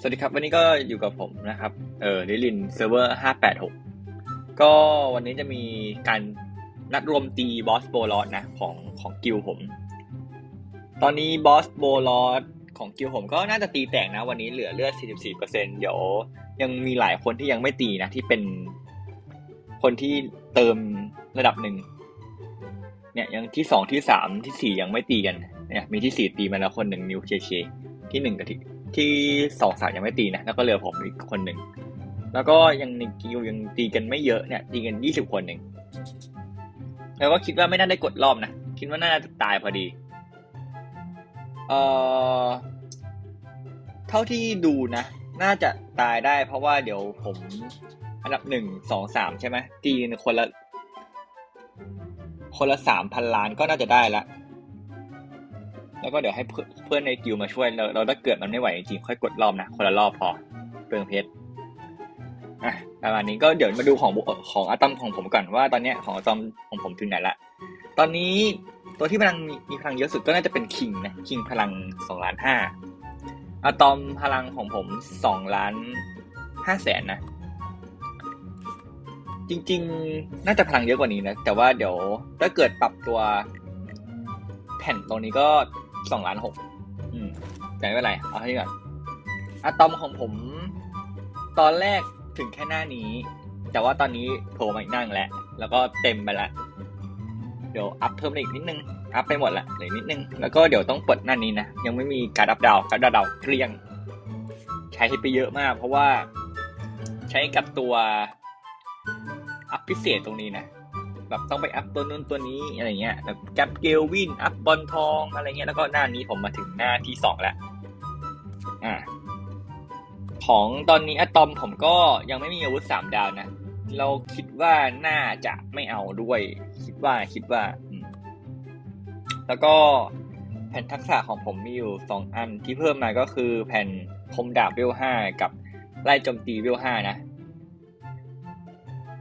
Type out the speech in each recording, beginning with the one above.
สวัสดีครับ วันนี้ก็อยู่กับผมนะครับ เออลิลินเซิร์ฟเวอร์ห้าแปดหกก็วันนี้จะมีการนัดรวมตีบอสโบลอสนะของของกิลผม ตอนนี้บอสโบลอสของกิลผมก็น่าจะตีแตกนะ วันนี้เหลือเลือด 44%เดี๋ยวยังมีหลายคนที่ยังไม่ตีนะ ที่เป็นคนที่เติมระดับหนึ่งเนี่ยยังที่สองที่สามที่สี่ยังไม่ตีกันเนี่ยมีที่สี่ตีมาแล้วคนหนึ่งนิวเคเคที่หนึ่งกับที่ ที่สองสามยังไม่ตีนะแล้วก็เหลือผมอีกคนหนึ่งแล้วก็ยังในกิลยังตีกันไม่เยอะเนี่ย ตีกันยี่สิบคนหนึ่งแล้วก็คิดว่าไม่น่าได้กดรอบนะคิดว่าน่าจะตายพอดีเอ่อเท่าที่ดูนะ น่าจะตายได้ เพราะว่าเดี๋ยวผมอันดับหนึ่งสองสามใช่ไหมตีคนละคนละสามพันล้านก็น่าจะได้ละ แล้วก็เดี๋ยวให้เพื่อนในกิวมาช่วยเราเราถ้าเกิดมันไม่ไหวจริงๆค่อยกดรอบนะคนละรอบพอเปลืองเพชรอะประมาณนี้ก็เดี๋ยวมาดูของของอะตอมของผมก่อนว่าตอนเนี้ยของอะตอมของผมถึงไหนละตอนนี้ตัวที่พลังมีพลังเยอะสุดก็น่าจะเป็นคิงนะคิงพลังสองล้านห้าอะตอมพลังของผมสองล้านห้าแสนนะจริง ๆ น่าจะพลังเยอะกว่านี้นะ แต่ว่าเดี๋ยวถ้าเกิดปรับตัวแผ่นตรงนี้ก็ สองล้านหกอืมแต่ไม่เป็นไร เอาให้ก่อนอะตอมของผม ตอนแรกถึงแค่หน้านี้ แต่ว่าตอนนี้โผล่มาอีกนั่งแล้ว แล้วก็เต็มไปแล้วเดี๋ยวอัพเพิ่มอีกนิดนึง อัพไปหมดละเหลือนิดนึง แล้วก็เดี๋ยวต้องเปิดหน้านี้นะ ยังไม่มีการอัพดาวการอัพดาวเกลี้ยง ใช้ไปเยอะมาก เพราะว่าใช้กับตัวอัพพิเศษตรงนี้นะ แบบต้องไปอัพตัวนู้นตัวนี้อะไรเงี้ยแบบแกปเกลวินอัพบอลทองอะไรเงี้ยแล้วก็หน้านี้ผมมาถึงหน้าที่สองแล้วอ่าของตอนนี้อะตอมผมก็ยังไม่มีอาวุธสามดาวนะ เราคิดว่าน่าจะไม่เอาด้วย คิดว่าคิดว่า แล้วก็แผ่นทักษะของผมมีอยู่สองอันที่เพิ่มมาก็คือแผ่นคมดาบเวลห้ากับไล่โจมตีเวลห้านะ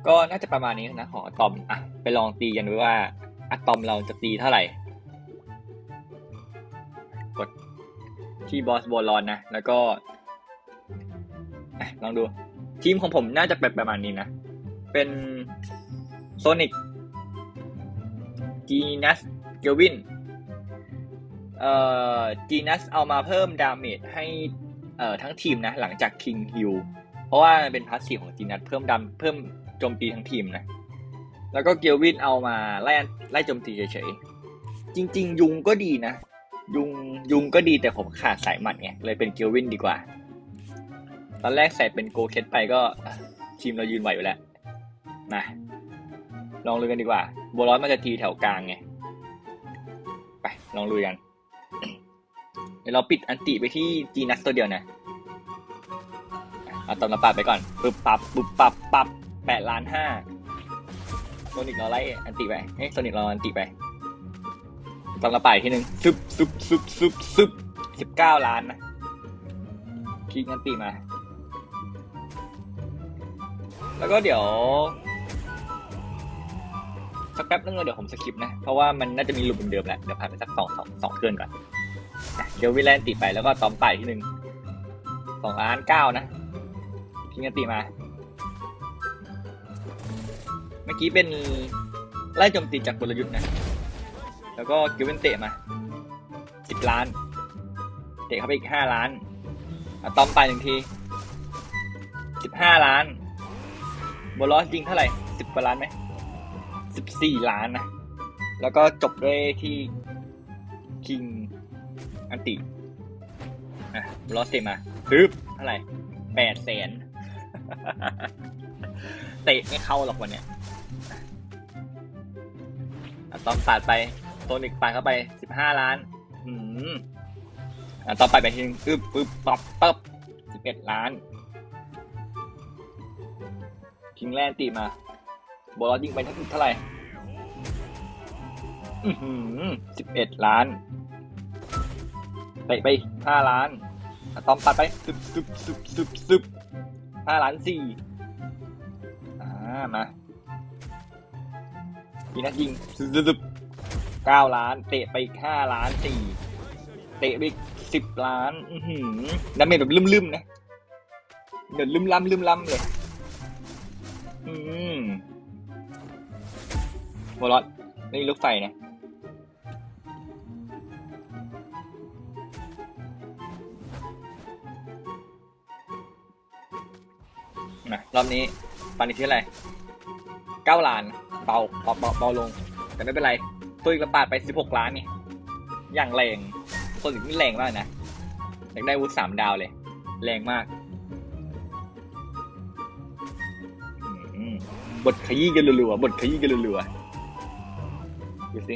ก็น่าจะประมาณนี้นะของอะตอมอะ ไปลองตีกันดูว่าอะตอมเราจะตีเท่าไหร่ กดที่บอสบอลอนนะ แล้วก็ลองดู ทีมของผมน่าจะเป็นประมาณนี้นะ เป็นโซนิกจีนัสเกลวินเอ่อจีนัสเอามาเพิ่มดาเมจให้เอ่อทั้งทีมนะ หลังจากคิงฮิลเพราะว่าเป็นพาสซีฟของจีนัสเพิ่มดาเพิ่มโจมตีทั้งทีมนะ แล้วก็เกลวินเอามาไล่ไล่โจมตีเฉยๆ จริง ๆ ยุงก็ดีนะ ยุงยุงก็ดีแต่ผมขาดสายหมัดไงเลยเป็นเกลวินดีกว่า ตอนแรกใส่เป็นโกเคสไปก็ทีมเรายืนไหวอยู่แล้วมาลองลุยกันดีกว่าโบลอสมันจะทีแถวกลางไง ไปลองลุยกัน เดี๋ยวเราปิดอันติไปที่จีนัสตัวเดียวนะเอาตอมระปาดไปก่อนปึ๊บปับปึ๊บปับปับแปดล้านห้า โซนิกเราไล่อันติไปเฮ้ยโซนิกเราอันติไปตอมระปาดอีกทีหนึ่งซึบซึบซึบซึบซึบสิบเก้าล้านนะคิงอันติมา แล้วก็เดี๋ยวสักแป๊บนึงแล้วเดี๋ยวผมสคิปนะ เพราะว่ามันน่าจะมีลูปเดิมแหละ เดี๋ยวผ่านไปสักสองสองสองเทือนก่อนเดี๋ยววิลแลนติไปแล้วก็ตอมไปที่หนึ่งสองล้านเก้านะพิงกันตีมา เมื่อกี้เป็นไล่โจมตีจากกลยุทธ์นะ แล้วก็กิวเวนเตะมาสิบล้าน เตะเข้าไปอีกห้าล้านอะตอมไปหนึ่งทีสิบห้าล้านโบลอสยิงเท่าไหร่สิบกว่าล้านไหมสิบสี่ล้านนะ แล้วก็จบด้วยที่คิงอันติอะโบลอสเตะมาปึ๊บเท่าไหร่แปดแสนเตะไม่เข้าหรอกวันเนี้ย อะตอมปาดไปโซนิกปาดเข้าไปสิบห้าล้านอืมอะต่อไปไปทีนึงปึ๊บปึ๊บปับปั๊บสิบเอ็ดล้านคิงแลนตีมาบอสยิงไปทั้งเท่าไหร่อือหือสิบเอ็ดล้านเตะไปห้าล้านอะตอมปัดไปซึบซึบซึบซึบซึบห้าล้านสี่อ่ามา พีนัทยิงซึบซึบซึบเก้าล้าน เตะไปอีกห้าล้านสี่เตะไปอีกสิบล้านอือหือดาเมจแบบลืมๆนะเดี๋ยวลืมล้ำลืมล้ำเลยอืมโมลอดนี่ลูกไฟนะนะรอบนี้ปันอีกที่อะไรเก้าล้าน เบาเบาเบาเบาลง แต่ไม่เป็นไรตัวอีกระปาดไปสิบหกล้านนี่อย่างแรงตัวอีกนี่แรงมากนะอยากได้วุฒิสามดาวเลย แรงมากบทขยี้กันรัวๆบทขยี้กันรัวๆดูสิ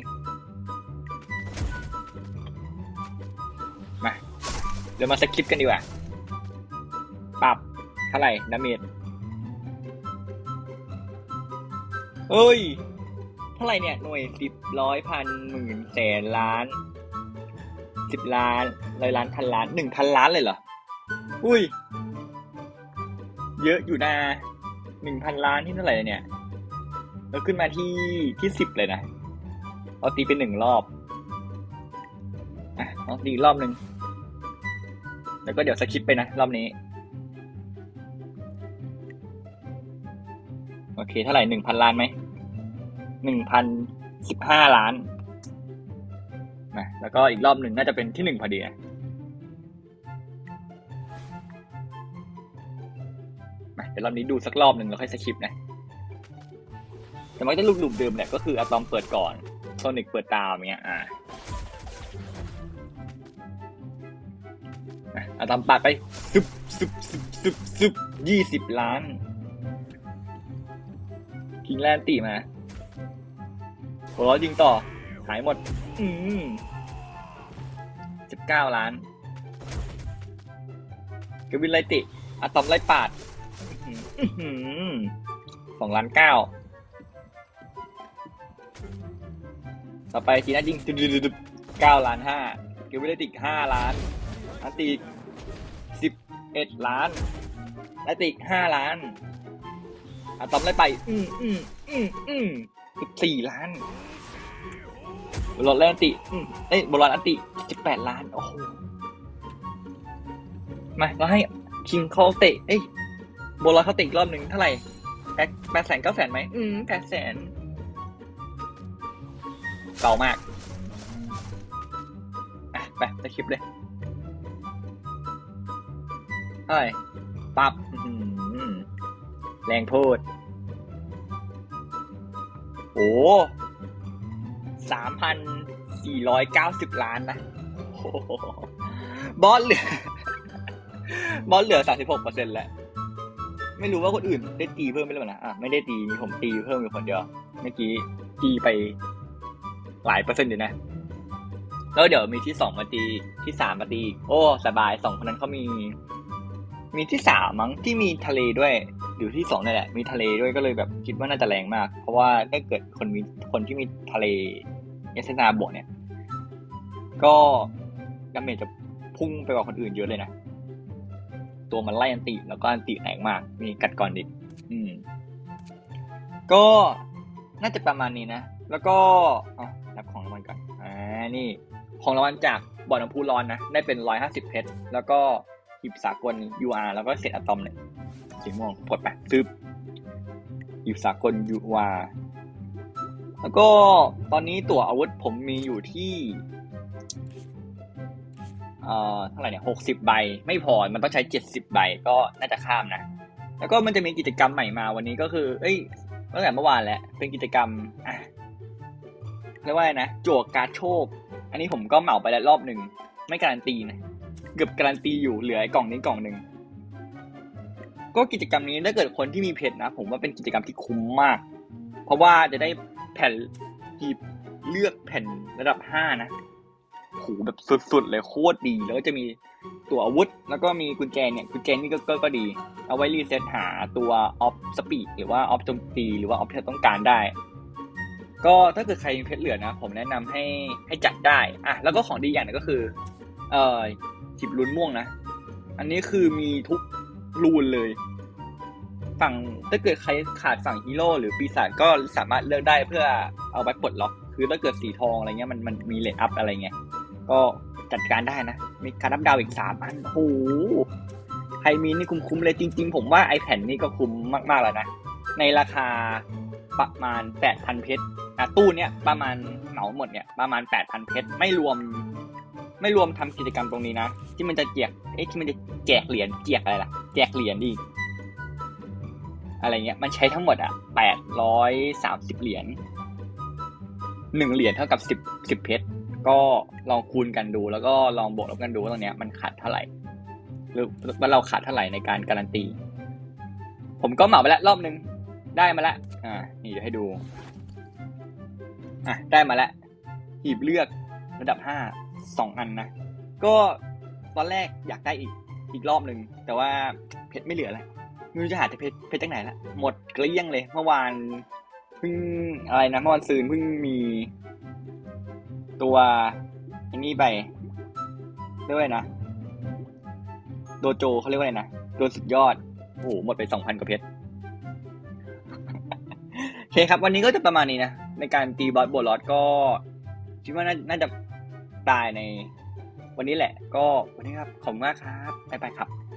มาเดี๋ยวมาสคริปกันดีกว่า ปรับเท่าไหร่ดาเมจ เอ้ย เท่าไหร่เนี่ย หน่วยสิบร้อยพันหมื่นแสนล้านสิบล้านร้อยล้านพันล้านหนึ่งพันล้านเลยเหรอ อุ้ย เยอะอยู่นะหนึ่งพันล้านที่เท่าไหร่เนี่ยเราขึ้นมาที่ที่สิบเลยนะเอาตีเป็นหนึ่งรอบอะเอาตีอีกรอบหนึ่งแล้วก็เดี๋ยวสคิปไปนะ รอบนี้ โอเค เท่าไหร่หนึ่งพันล้านไหมหนึ่งพันสิบห้าล้านนะแล้วก็อีกรอบหนึ่งน่าจะเป็นที่หนึ่งพอดีนะเดี๋ยวรอบนี้ดูสักรอบหนึ่งแล้วค่อยสคิปนะแต่มันจะลูกหลุมเดิมแหละก็คืออะตอมเปิดก่อนโซนิกเปิดตามอย่างเงี้ยอ่าอะอะตอมปัดไปซึบซึบซึบซึบซึบยี่สิบล้าน คิงแลนตีมาหัวร้อยิงต่อ หายหมด อืมสิบเก้าล้านกวินไลติอะตอมไล่ปาดอื้อหือสองล้านเก้า ต่อไปทีน่ายิงเก้าล้านห้าเกวินไลติห้าล้านอันติสิบเอ็ดล้านไลติห้าล้าน อะตอมไล่ไป อืมอืมอืมอืมสิบสี่ล้านบอลลอนแลนติอืมเอ้ยบอลลอนอันติสิบแปดล้าน โอ้โห มาเราให้คิงเขาเตะ เอ้ยบอลลอนเขาเตะอีกรอบหนึ่งเท่าไหร่แปดแปดแสนเก้าแสนไหม อืมแปดแสน เก่ามาก อะ ไปไปคลิปเลยเท่าไหร่ปับอื้อหือ แรงโพดโอ้สามพันสี่ร้อยเก้าสิบล้านนะบอสเหลือบอสเหลือสามสิบหกเปอร์เซ็นต์แล้ว ไม่รู้ว่าคนอื่นได้ตีเพิ่มไหมหรือเปล่านะอะไม่ได้ตีมีผมตีเพิ่มอยู่คนเดียวเมื่อกี้ตีไปหลายเปอร์เซ็นต์อยู่นะ แล้วเดี๋ยวมีที่สองมาตีที่สามมาตี โอ้ สบายสองคนนั้นเขามี มีที่สามมั้งที่มีทะเลด้วย อยู่ที่สองนี่แหละ มีทะเลด้วยก็เลยแบบคิดว่าน่าจะแรงมาก เพราะว่าถ้าเกิดคนมีคนที่มีทะเลเอสนาบวกเนี่ย ก็ดาเมจจะพุ่งไปกว่าคนอื่นเยอะเลยนะ ตัวมันไล่อันติแล้วก็อันติแรงมาก มีกัดก่อนดิอืม ก็น่าจะประมาณนี้นะ แล้วก็อะนับของรางวัลก่อนอ่านี่ ของรางวัลจากบ่อน้ำพุร้อนนะ ได้เป็นร้อยห้าสิบเพชร แล้วก็หีบสากล UR แล้วก็เศษอะตอมเนี่ย สีม่วงกดไปซึบหีบสากล UR แล้วก็ตอนนี้ตั๋วอาวุธผมมีอยู่ที่เอ่อเท่าไหร่เนี่ยหกสิบใบ ไม่พอ มันต้องใช้เจ็ดสิบใบก็น่าจะข้ามนะ แล้วก็มันจะมีกิจกรรมใหม่มาวันนี้ก็คือ เอ้ยตั้งแต่เมื่อวานแล้ว เป็นกิจกรรมอะเรียกว่าอะไรนะโจกการโชค อันนี้ผมก็เหมาไปแล้วรอบหนึ่ง ไม่การันตีนะ เกือบการันตีอยู่ เหลือไอ้กล่องนี้กล่องหนึ่ง ก็กิจกรรมนี้ถ้าเกิดคนที่มีเพจนะ ผมว่าเป็นกิจกรรมที่คุ้มมาก เพราะว่าจะได้แผ่นหีบเลือกแผ่นระดับห้านะโหแบบสุดๆเลยโคตรดีแล้วก็จะมีตัวอาวุธ แล้วก็มีกุญแจเนี่ยกุญแจนี่ก็ก็ก็ดี เอาไว้รีเซ็ตหาตัวออฟสปีดหรือว่าออฟโจมตีหรือว่าออฟที่ต้องการได้ ก็ถ้าเกิดใครมีเพชรเหลือนะ ผมแนะนำให้ให้จัดได้อะแล้วก็ของดีอย่างหนึงก็คือ เอ่อจิบลุ้นม่วงนะ อันนี้คือมีทุก รูนเลย ฝั่งถ้าเกิดใครขาดฝั่งฮีโร่หรือปีศาจก็สามารถเลือกได้เพื่อเอาไปปลดล็อก คือถ้าเกิดสีทองอะไรเงี้ยมันมันมีเลทอัพอะไรเงี้ยก็จัดการได้นะ มีการนับดาวอีกสามอันโอ้โหใครมีนี่คุ้มๆเลยจริง ๆ ผมว่าไอแผ่นนี่ก็คุ้มมากๆแล้วนะ ในราคาประมาณ 8,000 เพชรอะตู้เนี้ยประมาณเหมาหมดเนี่ยประมาณ 8,000 เพชรไม่รวม ไม่รวมทำกิจกรรมตรงนี้นะ ที่มันจะแจกเอ๊ะที่มันจะแจกเหรียญแจกอะไรล่ะ แจกเหรียญอีอะไรเงี้ยมันใช้ทั้งหมดอะ830เหรียญหนึ่งเหรียญเท่ากับ10 10เพชรก็ลองคูณกันดูแล้วก็ลองบวกลบกันดูว่าตรงเนี้ยมันขาดเท่าไหร่ หรือว่าเราขาดเท่าไหร่ในการการันตี ผมก็เหมาไปแล้วรอบนึงได้มาแล้วอ่านี่เดี๋ยวให้ดูอะได้มาแล้วหีบเลือกระดับห้า สองอันนะ ก็ตอนแรกอยากได้อีกอีกรอบหนึ่งแต่ว่าเพชรไม่เหลือแล้วไม่รู้จะหาแต่เพชรเพชรจากไหนละหมดเกลี้ยงเลย เมื่อวานเพิ่งอะไรนะเมื่อวานซืนเพิ่งมีตัวอันนี้ไปเรียกว่าอะไรนะ โดโจเขาเรียกว่าอะไรนะโดนสุดยอดโอ้โหหมดไปสองพันกว่าเพชรโอเคครับ วันนี้ก็จะประมาณนี้นะ ในการตีบอสโบลอสก็คิดว่าน่าจะ ตายในวันนี้แหละ ก็วันนี้ครับ ขอบคุณมากครับ บ๊ายบายครับ